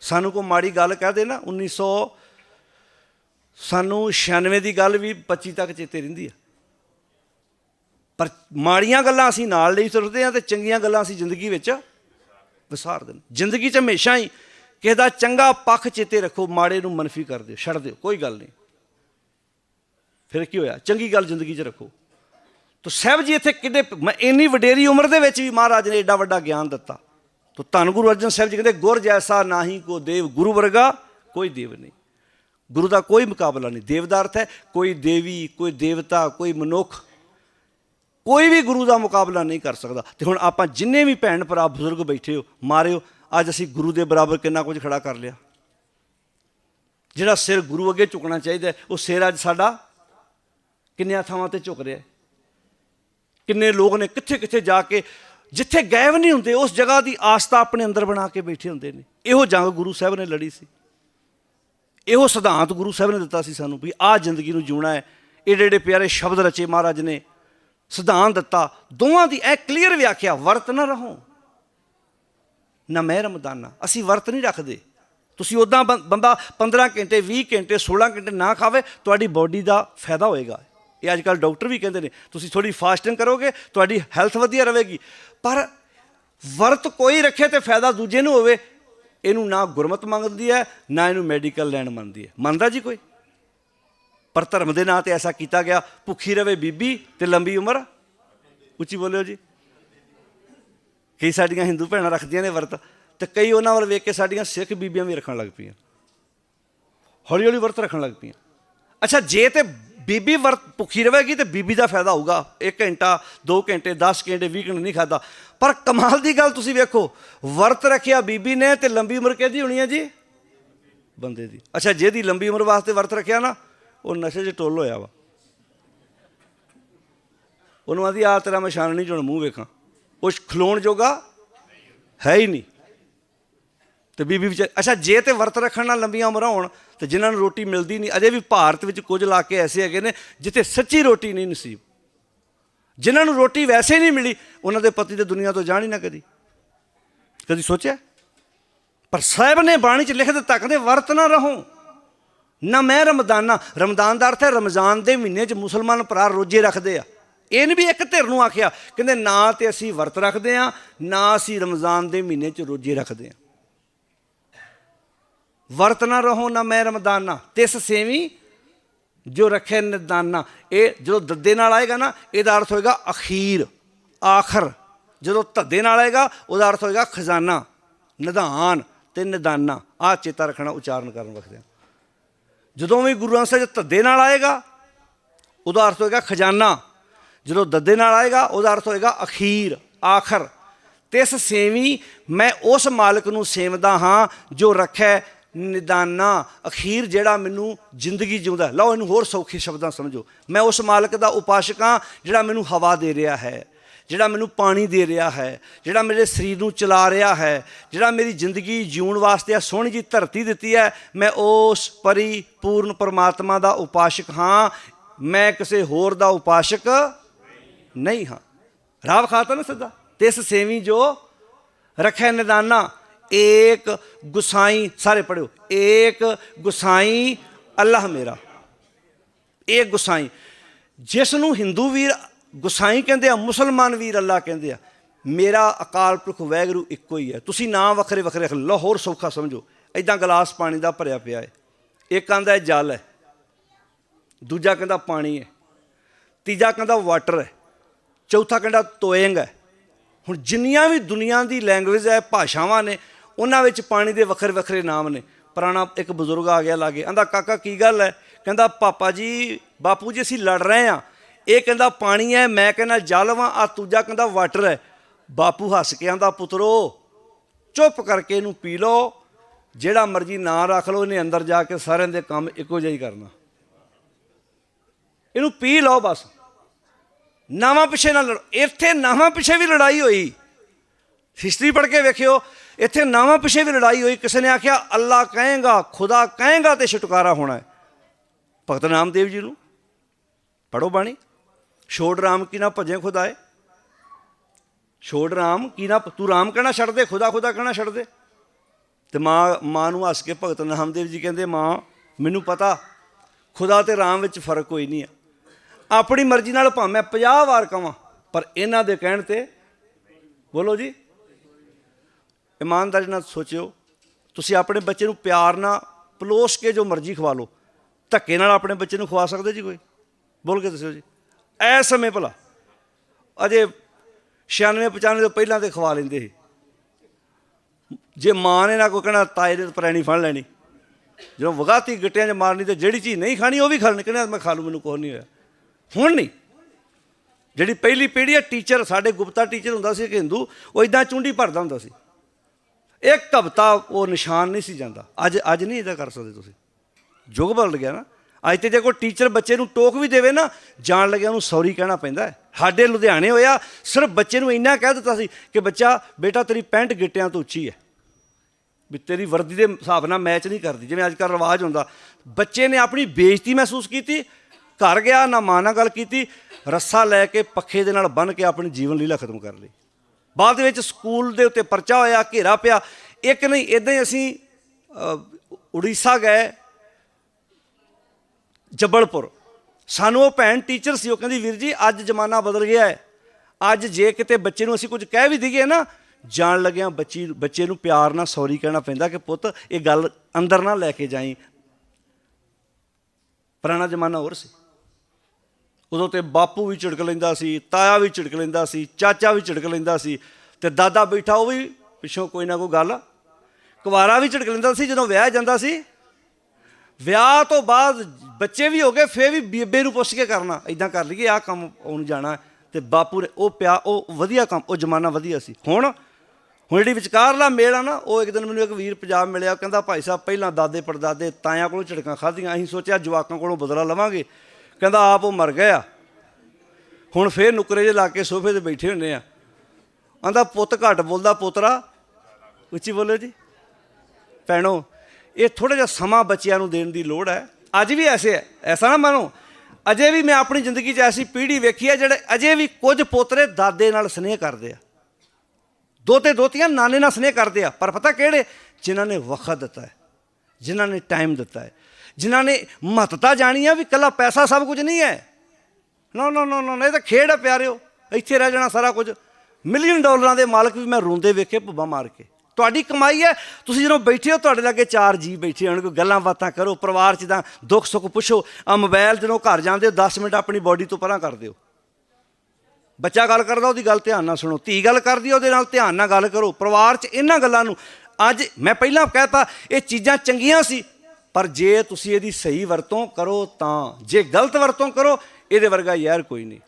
ਸਾਨੂੰ ਕੋ ਮਾੜੀ ਗੱਲ ਕਹਿ ਦੇ ਨਾ 1900 ਸਾਨੂੰ 96 ਦੀ ਗੱਲ ਵੀ 25 ਤੱਕ ਚੇਤੇ ਰਹਿੰਦੀ ਆ। ਪਰ ਮਾੜੀਆਂ ਗੱਲਾਂ ਅਸੀਂ ਨਾਲ ਲਈ ਤੁਰਦੇ ਆ ਤੇ ਚੰਗੀਆਂ ਗੱਲਾਂ ਅਸੀਂ ਜ਼ਿੰਦਗੀ ਵਿੱਚ ਵਿਸਾਰ ਦਿੰਦੇ ਜ਼ਿੰਦਗੀ 'ਚ ਹਮੇਸ਼ਾ ਹੀ ਕਿਸੇ ਦਾ ਚੰਗਾ ਪੱਖ ਚੇਤੇ ਰੱਖੋ, ਮਾੜੇ ਨੂੰ ਮਨਫੀ ਕਰ ਦਿਓ, ਛੱਡ ਦਿਓ, ਕੋਈ ਗੱਲ ਨਹੀਂ। ਫਿਰ ਕੀ ਹੋਇਆ? ਚੰਗੀ ਗੱਲ ਜ਼ਿੰਦਗੀ 'ਚ ਰੱਖੋ। ਤਾਂ ਸਾਹਿਬ ਜੀ ਇੱਥੇ ਕਿੰਨੇ, ਮੈਂ ਇੰਨੀ ਵਡੇਰੀ ਉਮਰ ਦੇ ਵਿੱਚ ਵੀ ਮਹਾਰਾਜ ਨੇ ਏਡਾ ਵੱਡਾ ਗਿਆਨ ਦਿੱਤਾ। ਤੋ ਧੰਨ ਗੁਰੂ ਅਰਜਨ ਸਾਹਿਬ ਜੀ ਕਹਿੰਦੇ, ਗੁਰ ਜੈਸਾ ਨਾਹੀ ਕੋ ਦੇਵ ਗੁਰੂ ਵਰਗਾ ਕੋਈ ਦੇਵ ਨਹੀਂ। ਗੁਰੂ ਦਾ ਕੋਈ ਮੁਕਾਬਲਾ ਨਹੀਂ ਦੇਵ ਦਾ ਅਰਥ ਹੈ, ਕੋਈ ਦੇਵੀ, ਕੋਈ ਦੇਵਤਾ, ਕੋਈ ਮਨੁੱਖ, ਕੋਈ ਵੀ ਗੁਰੂ ਦਾ ਮੁਕਾਬਲਾ ਨਹੀਂ ਕਰ ਸਕਦਾ। ਤੇ ਹੁਣ ਆਪਾਂ ਜਿੰਨੇ ਵੀ ਭੈਣ ਭਰਾ ਬਜ਼ੁਰਗ ਬੈਠੇ ਹੋ, ਮਾਰਿਓ, ਅੱਜ ਅਸੀਂ ਗੁਰੂ ਦੇ ਬਰਾਬਰ ਕਿੰਨਾ ਕੁਝ ਖੜਾ ਕਰ ਲਿਆ। ਜਿਹੜਾ ਸਿਰ ਗੁਰੂ ਅੱਗੇ ਝੁਕਣਾ ਚਾਹੀਦਾ ਉਹ ਸਿਰ ਅੱਜ ਸਾਡਾ ਕਿੰਨੀਆਂ ਥਾਵਾਂ ਤੇ ਝੁਕ ਰਿਹਾ ਕਿੰਨੇ ਲੋਕ ਨੇ ਕਿੱਥੇ ਕਿੱਥੇ ਜਾ ਕੇ ਜਿੱਥੇ ਗਾਇਬ ਨਹੀਂ ਹੁੰਦੇ, ਉਸ ਜਗ੍ਹਾ ਦੀ ਆਸਥਾ ਆਪਣੇ ਅੰਦਰ ਬਣਾ ਕੇ ਬੈਠੇ ਹੁੰਦੇ ਨੇ। ਇਹੋ ਜੰਗ ਗੁਰੂ ਸਾਹਿਬ ਨੇ ਲੜੀ ਸੀ। ਇਹੋ ਸਿਧਾਂਤ ਗੁਰੂ ਸਾਹਿਬ ਨੇ ਦਿੱਤਾ ਸੀ ਸਾਨੂੰ ਵੀ ਆਹ ਜ਼ਿੰਦਗੀ ਨੂੰ ਜਿਉਣਾ ਹੈ। ਏਡੇ ਏਡੇ ਪਿਆਰੇ ਸ਼ਬਦ ਰਚੇ ਮਹਾਰਾਜ ਨੇ, ਸਿਧਾਂਤ ਦਿੱਤਾ। ਦੋਵਾਂ ਦੀ ਇਹ ਕਲੀਅਰ ਵਿਆਖਿਆ, ਵਰਤ ਨਾ ਰਹੋ। ਨਾ ਮੈਂ ਰਮਦਾਨਾ, ਅਸੀਂ ਵਰਤ ਨਹੀਂ ਰੱਖਦੇ। ਤੁਸੀਂ ਉਦਾਂ ਬੰਦਾ 15 ਘੰਟੇ 20 ਘੰਟੇ 16 ਘੰਟੇ ਨਾ ਖਾਵੇ, ਤੁਹਾਡੀ ਬਾਡੀ ਦਾ ਫਾਇਦਾ ਹੋਏਗਾ। ਇਹ ਅੱਜ ਕੱਲ ਡਾਕਟਰ ਵੀ ਕਹਿੰਦੇ ਨੇ, ਤੁਸੀਂ ਥੋੜੀ ਫਾਸਟਿੰਗ ਕਰੋਗੇ, ਤੁਹਾਡੀ ਹੈਲਥ ਵਧੀਆ ਰਹੇਗੀ। ਪਰ ਵਰਤ ਕੋਈ ਰੱਖੇ ਤੇ ਫਾਇਦਾ ਦੂਜੇ ਨੂੰ ਹੋਵੇ, ਇਹਨੂੰ ਨਾ ਗੁਰਮਤ ਮੰਗਦੀ ਹੈ, ਨਾ ਇਹਨੂੰ ਮੈਡੀਕਲ ਲੈਣ ਮੰਨਦੀ ਹੈ। ਮੰਨਦਾ ਜੀ ਕੋਈ? ਪਰ ਧਰਮ ਦੇ ਨਾਂ ਤੇ ਐਸਾ ਕੀਤਾ ਗਿਆ, ਭੁੱਖੀ ਰਵੇ ਬੀਬੀ ਤੇ ਲੰਬੀ ਉਮਰ। ਉੱਚੀ ਬੋਲਿਓ ਜੀ। ਕਈ ਸਾਡੀਆਂ ਹਿੰਦੂ ਭੈਣਾਂ ਰੱਖਦੀਆਂ ਨੇ ਵਰਤ, ਤੇ ਕਈ ਉਹਨਾਂ ਵੱਲ ਵੇਖ ਕੇ ਸਾਡੀਆਂ ਸਿੱਖ ਬੀਬੀਆਂ ਵੀ ਰੱਖਣ ਲੱਗ ਪਈਆਂ। ਹੌਲੀ ਹੌਲੀ ਵਰਤ ਰੱਖਣ ਲੱਗ ਪਈਆਂ। ਅੱਛਾ, ਜੇ ਤੇ ਬੀਬੀ ਵਰਤ ਭੁੱਖੀ ਰਹੇਗੀ ਤੇ ਬੀਬੀ ਦਾ ਫਾਇਦਾ ਹੋਊਗਾ। 1 ਘੰਟਾ 2 ਘੰਟੇ 10 ਘੰਟੇ 20 ਘੰਟੇ ਨਹੀਂ ਖਾਦਾ ਪਰ ਕਮਾਲ ਦੀ ਗੱਲ ਤੁਸੀਂ ਵੇਖੋ, ਵਰਤ ਰੱਖਿਆ ਬੀਬੀ ਨੇ ਤੇ ਲੰਬੀ ਉਮਰ ਕਿਹਦੀ ਹੋਣੀ ਹੈ ਜੀ? ਬੰਦੇ ਦੀ। ਅੱਛਾ, ਜਿਹਦੀ ਲੰਬੀ ਉਮਰ ਵਾਸਤੇ ਵਰਤ ਰੱਖਿਆ ਨਾ, ਉਹ ਨਸ਼ੇ 'ਚ ਟੋਲ ਹੋਇਆ ਵਾ। ਉਹਨੂੰ ਆਂਦੀ ਆ ਤੇਰਾ ਮੈਂ ਛਾਣ ਨਹੀਂ ਜੁਣ ਮੂੰਹ ਵੇਖਾਂ। ਉਹ ਖਲੋਣ ਜੋਗਾ ਹੈ ਹੀ ਨਹੀਂ। ਤੇ ਬੀਬੀ ਵਿੱਚ ਅੱਛਾ, ਜੇ ਤੇ ਵਰਤ ਰੱਖਣ ਨਾਲ ਲੰਬੀਆਂ ਉਮਰਾਂ ਹੋਣ, ਤੇ ਜਿਨ੍ਹਾਂ ਨੂੰ ਰੋਟੀ ਮਿਲਦੀ ਨਹੀਂ, ਅਜੇ ਵੀ ਭਾਰਤ ਵਿੱਚ ਕੁਝ ਇਲਾਕੇ ਐਸੇ ਹੈਗੇ ਨੇ ਜਿੱਥੇ ਸੱਚੀ ਰੋਟੀ ਨਹੀਂ ਨਸੀਬ। ਜਿਨ੍ਹਾਂ ਨੂੰ ਰੋਟੀ ਵੈਸੇ ਨਹੀਂ ਮਿਲੀ, ਉਹਨਾਂ ਦੇ ਪਤੀ ਤੇ ਦੁਨੀਆ ਤੋਂ ਜਾਣ ਹੀ ਨਾ ਕਦੀ। ਕਦੀ ਸੋਚਿਆ? ਪਰ ਸਾਹਿਬ ਨੇ ਬਾਣੀ 'ਚ ਲਿਖ ਦਿੱਤਾ ਕਹਿੰਦੇ ਵਰਤ ਨਾ ਰਹੋ। ਨਾ ਮੈਂ ਰਮਦਾਨਾ, ਰਮਦਾਨ ਦਾ ਅਰਥ ਹੈ ਰਮਜ਼ਾਨ ਦੇ ਮਹੀਨੇ 'ਚ ਮੁਸਲਮਾਨ ਭਰਾ ਰੋਜੇ ਰੱਖਦੇ ਆ। ਇਹ ਨਹੀਂ ਵੀ ਇੱਕ ਧਿਰ ਨੂੰ ਆਖਿਆ, ਕਹਿੰਦੇ ਨਾ ਤੇ ਅਸੀਂ ਵਰਤ ਰੱਖਦੇ ਆ, ਨਾ ਅਸੀਂ ਰਮਜ਼ਾਨ ਦੇ ਮਹੀਨੇ 'ਚ ਰੋਜੇ ਰੱਖਦੇ ਆ। ਵਰਤ ਨਾ ਰਹੋ ਨਾ ਮੈਂ ਰਮਦਾਨਾ ਤਿਸ ਸੇਵੀ ਜੋ ਰੱਖੇ ਨਿਦਾਨਾ। ਇਹ ਜਦੋਂ ਦੱਦੇ ਨਾਲ ਆਏਗਾ ਨਾ, ਇਹਦਾ ਅਰਥ ਹੋਏਗਾ ਅਖੀਰ, ਆਖਰ। ਜਦੋਂ ਧੱਦੇ ਨਾਲ ਆਏਗਾ, ਉਹਦਾ ਅਰਥ ਹੋਏਗਾ ਖਜ਼ਾਨਾ ਨਿਦਾਨ ਤੇ ਨਿਦਾਨਾ। ਆ ਚੇਤਾ ਰੱਖਣਾ, ਉਚਾਰਨ ਕਰਨ ਵਕਤ ਜਦੋਂ ਵੀ ਗੁਰੂ ਗ੍ਰੰਥ ਸਾਹਿਬ ਧੱਦੇ ਨਾਲ ਆਏਗਾ, ਉਹਦਾ ਅਰਥ ਹੋਏਗਾ ਖਜ਼ਾਨਾ। ਜਦੋਂ ਦੱਦੇ ਨਾਲ ਆਏਗਾ, ਉਹਦਾ ਅਰਥ ਹੋਏਗਾ ਅਖੀਰ, ਆਖਰ। ਤਿਸ ਸੇਵੀ ਮੈਂ ਉਸ ਮਾਲਕ ਨੂੰ ਸੇਵਦਾ ਹਾਂ ਜੋ ਰੱਖੈ ਨਿਦਾਨਾ ਅਖੀਰ ਜਿਹੜਾ ਮੈਨੂੰ ਜ਼ਿੰਦਗੀ ਜਿਉਂਦਾ ਲਓ ਇਹਨੂੰ ਹੋਰ ਸੌਖੇ ਸ਼ਬਦਾਂ ਸਮਝੋ। ਮੈਂ ਉਸ ਮਾਲਕ ਦਾ ਉਪਾਸ਼ਕ ਹਾਂ, ਜਿਹੜਾ ਮੈਨੂੰ ਹਵਾ ਦੇ ਰਿਹਾ ਹੈ, ਜਿਹੜਾ ਮੈਨੂੰ ਪਾਣੀ ਦੇ ਰਿਹਾ ਹੈ, ਜਿਹੜਾ ਮੇਰੇ ਸਰੀਰ ਨੂੰ ਚਲਾ ਰਿਹਾ ਹੈ, ਜਿਹੜਾ ਮੇਰੀ ਜ਼ਿੰਦਗੀ ਜਿਉਣ ਵਾਸਤੇ ਆ, ਸੋਹਣੀ ਜੀ ਧਰਤੀ ਦਿੱਤੀ ਹੈ। ਮੈਂ ਉਸ ਪਰਿਪੂਰਨ ਪਰਮਾਤਮਾ ਦਾ ਉਪਾਸ਼ਕ ਹਾਂ। ਮੈਂ ਕਿਸੇ ਹੋਰ ਦਾ ਉਪਾਸ਼ਕ ਨਹੀਂ ਹਾਂ। ਰਾਵ ਖਾਤਾ ਨਾ ਸਦਾ ਤਿਸ ਸੇਵੀ ਜੋ ਰਖੈ ਨਿਦਾਨਾ ਏਕ ਗੁਸਾਈ ਸਾਰੇ ਪੜਿਓ ਏਕ ਗੁਸਾਈ ਅੱਲਾਹ ਮੇਰਾ ਏਕ ਗੁਸਾਈ ਜਿਸ ਨੂੰ ਹਿੰਦੂ ਵੀਰ ਗੁਸਾਈ ਕਹਿੰਦੇ ਆ ਮੁਸਲਮਾਨ ਵੀਰ ਅੱਲਾ ਕਹਿੰਦੇ ਆ ਮੇਰਾ ਅਕਾਲ ਪੁਰਖ ਵੈਗਰੂ ਇੱਕੋ ਹੀ ਹੈ ਤੁਸੀਂ ਨਾਂ ਵੱਖਰੇ ਵੱਖਰੇ ਰੱਖ ਲਓ ਹੋਰ ਸੌਖਾ ਸਮਝੋ ਐਦਾਂ ਗਲਾਸ ਪਾਣੀ ਦਾ ਭਰਿਆ ਪਿਆ ਹੈ ਇੱਕ ਆਂਦਾ ਹੈ ਜਲ ਹੈ ਦੂਜਾ ਕਹਿੰਦਾ ਪਾਣੀ ਹੈ ਤੀਜਾ ਕਹਿੰਦਾ ਵਾਟਰ ਹੈ ਚੌਥਾ ਕਹਿੰਦਾ ਤੋਇੰਗ ਹੈ ਹੁਣ ਜਿੰਨੀਆਂ ਵੀ ਦੁਨੀਆ ਦੀ ਲੈਂਗੁਏਜ ਹੈ ਭਾਸ਼ਾਵਾਂ ਨੇ ਉਹਨਾਂ ਵਿੱਚ ਪਾਣੀ ਦੇ ਵੱਖਰੇ ਵੱਖਰੇ ਨਾਮ ਨੇ। ਪੁਰਾਣਾ ਇੱਕ ਬਜ਼ੁਰਗ ਆ ਗਿਆ ਲਾਗੇ, ਕਹਿੰਦਾ, ਕਾਕਾ, ਕੀ ਗੱਲ ਹੈ? ਕਹਿੰਦਾ, ਪਾਪਾ ਜੀ, ਬਾਪੂ ਜੀ, ਅਸੀਂ ਲੜ ਰਹੇ ਆ ਇਹ ਕਹਿੰਦਾ, ਪਾਣੀ ਹੈ, ਮੈਂ ਕਹਿੰਦਾ ਜਲ ਵਾਂ ਆ ਤੂਜਾ ਕਹਿੰਦਾ ਵਾਟਰ ਹੈ। ਬਾਪੂ ਹੱਸ ਕੇ ਆਂਦਾ, ਪੁੱਤਰੋ, ਚੁੱਪ ਕਰਕੇ ਇਹਨੂੰ ਪੀ ਲਓ, ਜਿਹੜਾ ਮਰਜ਼ੀ ਨਾਂ ਰੱਖ ਲਓ, ਇਹਨੇ ਅੰਦਰ ਜਾ ਕੇ ਸਾਰਿਆਂ ਦੇ ਕੰਮ ਇੱਕੋ ਜਿਹਾ ਹੀ ਕਰਨਾ। ਇਹਨੂੰ ਪੀ ਲਓ ਬਸ। ਨਾਵਾਂ ਪਿੱਛੇ ਨਾ ਲੜੋ। ਇੱਥੇ ਨਾਵਾਂ ਪਿੱਛੇ ਵੀ ਲੜਾਈ ਹੋਈ। ਹਿਸਟਰੀ ਪੜ੍ਹ ਕੇ ਵੇਖਿਓ ਇੱਥੇ ਨਾਵਾਂ ਪਿੱਛੇ ਵੀ ਲੜਾਈ ਹੋਈ। ਕਿਸੇ ਨੇ ਆਖਿਆ, ਅੱਲਾ ਕਹੇਗਾ, ਖੁਦਾ ਕਹੇਗਾ ਤੇ ਛੁਟਕਾਰਾ ਹੋਣਾ ਹੈ। ਭਗਤ ਨਾਮਦੇਵ ਜੀ ਨੂੰ। ਪੜੋ ਬਾਣੀ। ਛੋੜ ਰਾਮ ਕੀ ਨਾ ਭਜੇ ਖੁਦਾਏ ਛੋੜ ਰਾਮ ਕੀ ਨਾ ਤੂੰ ਰਾਮ ਕਹਿਣਾ ਛੱਡ ਦੇ, ਖੁਦਾ ਖੁਦਾ ਕਹਿਣਾ ਛੱਡ ਦੇ। ਤੇ ਮਾਂ ਮਾਂ ਨੂੰ ਹੱਸ ਕੇ ਭਗਤ ਨਾਮਦੇਵ ਜੀ ਕਹਿੰਦੇ, ਮਾਂ, ਮੈਨੂੰ ਪਤਾ, ਖੁਦਾ ਤੇ ਰਾਮ ਵਿੱਚ ਫ਼ਰਕ ਕੋਈ ਨਹੀਂ ਆ ਆਪਣੀ ਮਰਜ਼ੀ ਨਾਲ ਭਾਵੇਂ 50 ਵਾਰ ਕਵਾਂ, ਪਰ ਇਹਨਾਂ ਦੇ ਕਹਿਣ ਤੇ ਬੋਲੋ ਜੀ। ਇਮਾਨਦਾਰੀ ਨਾਲ ਸੋਚਿਓ, ਤੁਸੀਂ ਆਪਣੇ ਬੱਚੇ ਨੂੰ ਪਿਆਰ ਨਾਲ ਪਲੋਸ ਕੇ ਜੋ ਮਰਜ਼ੀ ਖਵਾ ਲਓ, ਧੱਕੇ ਨਾਲ ਆਪਣੇ ਬੱਚੇ ਨੂੰ ਖਵਾ ਸਕਦੇ ਜੀ ਕੋਈ? ਬੋਲ ਕੇ ਦੱਸਿਓ ਜੀ। ਐ ਸਮੇਂ ਭਲਾ। ਅਜੇ 96 95 ਤੋਂ ਪਹਿਲਾਂ ਤੇ ਖਵਾ ਲੈਂਦੇ ਸੀ ਜੇ ਮਾਂ ਨੇ ਨਾ ਕੋਈ ਕਹਿਣਾ, ਤਾਏ ਦੇ ਤਾਂ ਫੜ ਲੈਣੀ। ਜਦੋਂ ਵਗਾਤੀ ਗਿੱਟਿਆਂ 'ਚ ਮਾਰਨੀ ਤੇ ਜਿਹੜੀ ਚੀਜ਼ ਨਹੀਂ ਖਾਣੀ, ਉਹ ਵੀ ਖਾ ਲੈਣੀ। ਕਹਿੰਦਾ ਮੈਂ ਖਾ ਲੂ ਮੈਨੂੰ ਕੁਛ ਨਹੀਂ ਹੋਇਆ। ਹੁਣ ਨਹੀਂ। ਜਿਹੜੀ ਪਹਿਲੀ ਪੀੜ੍ਹੀ ਹੈ ਟੀਚਰ ਸਾਡੇ ਗੁਪਤਾ ਟੀਚਰ ਹੁੰਦਾ ਸੀ ਇੱਕ ਹਿੰਦੂ, ਉਹ ਇਦਾਂ ਚੁੰਡੀ ਭਰਦਾ ਹੁੰਦਾ ਸੀ। ਇਹ ਹਫ਼ਤਾ ਉਹ ਨਿਸ਼ਾਨ ਨਹੀਂ ਸੀ ਜਾਂਦਾ। ਅੱਜ ਅੱਜ ਨਹੀਂ ਇਹਦਾ ਕਰ ਸਕਦੇ ਤੁਸੀਂ। ਯੁੱਗ ਬਦਲ ਗਿਆ ਨਾ। ਅੱਜ ਤੇ ਜੇ ਕੋਈ ਟੀਚਰ ਬੱਚੇ ਨੂੰ ਟੋਕ ਵੀ ਦੇਵੇ ਨਾ, ਜਾਣ ਲੱਗਿਆ ਉਹਨੂੰ ਸੌਰੀ ਕਹਿਣਾ ਪੈਂਦਾ ਹੈ। ਸਾਡੇ ਲੁਧਿਆਣੇ ਹੋਇਆ, ਸਿਰਫ ਬੱਚੇ ਨੂੰ ਇੰਨਾ ਕਹਿ ਦਿੱਤਾ ਸੀ ਕਿ ਬੱਚਾ, ਬੇਟਾ ਤੇਰੀ ਪੈਂਟ ਗਿੱਟਿਆਂ ਤੋਂ ਉੱਚੀ ਹੈ। ਵੀ ਤੇਰੀ ਵਰਦੀ ਦੇ ਹਿਸਾਬ ਨਾਲ ਮੈਚ ਨਹੀਂ ਕਰਦੀ। ਜਿਵੇਂ ਅੱਜ ਕੱਲ੍ਹ ਰਿਵਾਜ ਹੁੰਦਾ, ਬੱਚੇ ਨੇ ਆਪਣੀ ਬੇਇੱਜ਼ਤੀ ਮਹਿਸੂਸ ਕੀਤੀ, ਘਰ ਗਿਆ, ਨਾ ਮਾਂ ਨਾਲ ਗੱਲ ਕੀਤੀ, ਰੱਸਾ ਲੈ ਕੇ ਪੱਖੇ ਦੇ ਨਾਲ ਬੰਨ ਕੇ ਆਪਣੀ ਜੀਵਨ ਲੀਲਾ ਖਤਮ ਕਰ ਲਈ। ਬਾਅਦ ਦੇ ਵਿੱਚ ਸਕੂਲ ਦੇ ਉੱਤੇ ਪਰਚਾ ਹੋਇਆ, ਘੇਰਾ ਪਿਆ। ਇੱਕ ਨਹੀਂ ਇਦਾਂ ਹੀ ਅਸੀਂ ਉੜੀਸਾ ਗਏ, ਜਬਲਪੁਰ। ਸਾਨੂੰ ਉਹ ਭੈਣ ਟੀਚਰ ਸੀ, ਉਹ ਕਹਿੰਦੀ, ਵੀਰ ਜੀ, ਅੱਜ ਜ਼ਮਾਨਾ ਬਦਲ ਗਿਆ ਹੈ। ਅੱਜ ਜੇ ਕਿਤੇ ਬੱਚੇ ਨੂੰ ਅਸੀਂ ਕੁਝ ਕਹਿ ਵੀ ਦਈਏ ਨਾ, ਜਾਣ ਲੱਗਿਆ ਬੱਚੀ, ਬੱਚੇ ਨੂੰ ਪਿਆਰ ਨਾਲ ਸੌਰੀ ਕਹਿਣਾ ਪੈਂਦਾ ਕਿ, ਪੁੱਤ, ਇਹ ਗੱਲ ਅੰਦਰ ਨਾ ਲੈ ਕੇ ਜਾਈ। ਪੁਰਾਣਾ ਜ਼ਮਾਨਾ ਹੋਰ ਸੀ। ਉਦੋਂ ਤੇ ਬਾਪੂ ਵੀ ਝਿੜਕ ਲੈਂਦਾ ਸੀ, ਤਾਇਆ ਵੀ ਝਿੜਕ ਲੈਂਦਾ ਸੀ, ਚਾਚਾ ਵੀ ਝਿੜਕ ਲੈਂਦਾ ਸੀ ਤੇ ਦਾਦਾ ਬੈਠਾ, ਉਹ ਵੀ ਪਿੱਛੋਂ ਕੋਈ ਨਾ ਕੋਈ ਗੱਲ। ਕੁਵਾਰਾ ਵੀ ਝਿੜਕ ਲੈਂਦਾ ਸੀ ਜਦੋਂ ਵਿਆਹ ਜਾਂਦਾ ਸੀ। ਵਿਆਹ ਤੋਂ ਬਾਅਦ ਬੱਚੇ ਵੀ ਹੋ ਗਏ, ਫੇਰ ਵੀ ਬੀਬੇ ਨੂੰ ਪੁੱਛ ਕੇ ਕਰਨਾ ਇਦਾਂ ਕਰ ਲਈਏ, ਆਹ ਕੰਮ ਉਹਨੂੰ ਜਾਣਾ। ਤੇ ਬਾਪੂ ਨੇ ਉਹ ਪਿਆ, ਉਹ ਵਧੀਆ ਕੰਮ, ਉਹ ਜ਼ਮਾਨਾ ਵਧੀਆ ਸੀ। ਹੁਣ ਹੁਣ ਜਿਹੜੀ ਵਿਚਕਾਰਲਾ ਮੇਲ ਆ ਨਾ, ਉਹ ਇੱਕ ਦਿਨ ਮੈਨੂੰ ਇੱਕ ਵੀਰ ਪੰਜਾਬ ਮਿਲਿਆ ਕਹਿੰਦਾ, ਭਾਈ ਸਾਹਿਬ, ਪਹਿਲਾਂ ਦਾਦੇ ਪੜਦਾਦੇ ਤਾਇਆਂ ਕੋਲੋਂ ਝਟਕਾਂ ਖਾਧੀਆਂ, ਅਸੀਂ ਸੋਚਿਆ ਜਵਾਕਾਂ ਕੋਲੋਂ ਬਦਲਾ ਲਵਾਂਗੇ। ਕਹਿੰਦਾ ਆਪ ਉਹ ਮਰ ਗਏ ਆ ਹੁਣ ਫੇਰ ਨੁਕਰੇ ਜੇ ਲਾ ਕੇ ਸੋਫੇ ਤੇ ਬੈਠੇ ਹੁੰਨੇ ਆ। ਆਂਦਾ, ਪੁੱਤ ਘੱਟ ਬੋਲਦਾ ਪੋਤਰਾ। ਉੱਚੀ ਬੋਲੋ ਜੀ। ਭੈਣੋ, ਇਹ ਥੋੜਾ ਜਿਹਾ ਸਮਾਂ ਬੱਚਿਆਂ ਨੂੰ ਦੇਣ ਦੀ ਲੋੜ ਹੈ। ਅੱਜ ਵੀ ਐਸੇ ਹੈ। ਐਸਾ ਨਾ ਮੰਨੋ, ਅਜੇ ਵੀ ਮੈਂ ਆਪਣੀ ਜ਼ਿੰਦਗੀ 'ਚ ਐਸੀ ਪੀੜ੍ਹੀ ਵੇਖੀ ਹੈ ਜਿਹੜੇ ਅਜੇ ਵੀ ਕੁਝ ਪੋਤਰੇ ਦਾਦੇ ਨਾਲ ਸਨੇਹ ਕਰਦੇ ਆ। ਦੋਤੇ ਦੋਤੀਆਂ ਨਾਨੇ ਨਾਲ ਸਨੇਹ ਕਰਦੇ ਆ। ਪਰ ਪਤਾ ਕਿਹੜੇ? ਜਿਨ੍ਹਾਂ ਨੇ ਵਕਤ ਦਿੱਤਾ ਹੈ, ਜਿਨ੍ਹਾਂ ਨੇ ਟਾਈਮ ਦਿੱਤਾ ਹੈ। ਜਿਨ੍ਹਾਂ ਨੇ ਮਹੱਤਤਾ ਜਾਣੀ ਆ ਵੀ ਕੱਲਾ ਪੈਸਾ ਸਭ ਕੁਝ ਨਹੀਂ ਹੈ। ਨੋ ਨੋ ਨੋ ਨੋ ਇਹ ਤਾਂ ਖੇਡ ਹੈ ਪਿਆਰਿਓ, ਇੱਥੇ ਰਹਿ ਜਾਣਾ ਸਾਰਾ ਕੁਝ। ਮਿਲੀਅਨ ਡਾਲਰਾਂ ਦੇ ਮਾਲਕ ਵੀ ਮੈਂ ਰੋਂਦੇ ਵੇਖੇ ਭੁੱਬਾ ਮਾਰ ਕੇ। ਤੁਹਾਡੀ ਕਮਾਈ ਹੈ, ਤੁਸੀਂ ਜਦੋਂ ਬੈਠੇ ਹੋ, ਤੁਹਾਡੇ ਲਾਗੇ ਚਾਰ ਜੀ ਬੈਠੇ ਹੋਣ ਕੋਈ ਗੱਲਾਂ ਬਾਤਾਂ ਕਰੋ, ਪਰਿਵਾਰ 'ਚ ਤਾਂ ਦੁੱਖ ਸੁੱਖ ਪੁੱਛੋ ਆ ਮੋਬਾਈਲ ਜਦੋਂ ਘਰ ਜਾਂਦੇ ਹੋ 10 ਮਿੰਟ ਆਪਣੀ ਬਾਡੀ ਤੋਂ ਪਰਾਂ ਕਰ ਦਿਓ ਬੱਚਾ ਗੱਲ ਕਰਦਾ, ਉਹਦੀ ਗੱਲ ਧਿਆਨ ਨਾਲ ਸੁਣੋ, ਧੀ ਗੱਲ ਕਰਦੀ ਉਹਦੇ ਨਾਲ ਧਿਆਨ ਨਾਲ ਗੱਲ ਕਰੋ, ਪਰਿਵਾਰ 'ਚ ਇਹਨਾਂ ਗੱਲਾਂ ਨੂੰ, ਅੱਜ ਮੈਂ ਪਹਿਲਾਂ ਕਹਿਤਾ, ਇਹ ਚੀਜ਼ਾਂ ਚੰਗੀਆਂ ਸੀ ਪਰ ਜੇ ਤੁਸੀਂ ਇਹਦੀ ਸਹੀ ਵਰਤੋਂ ਕਰੋ ਤਾਂ, ਜੇ ਗਲਤ ਵਰਤੋਂ ਕਰੋ, ਇਹਦੇ ਵਰਗਾ ਯਾਰ ਕੋਈ ਨਹੀਂ।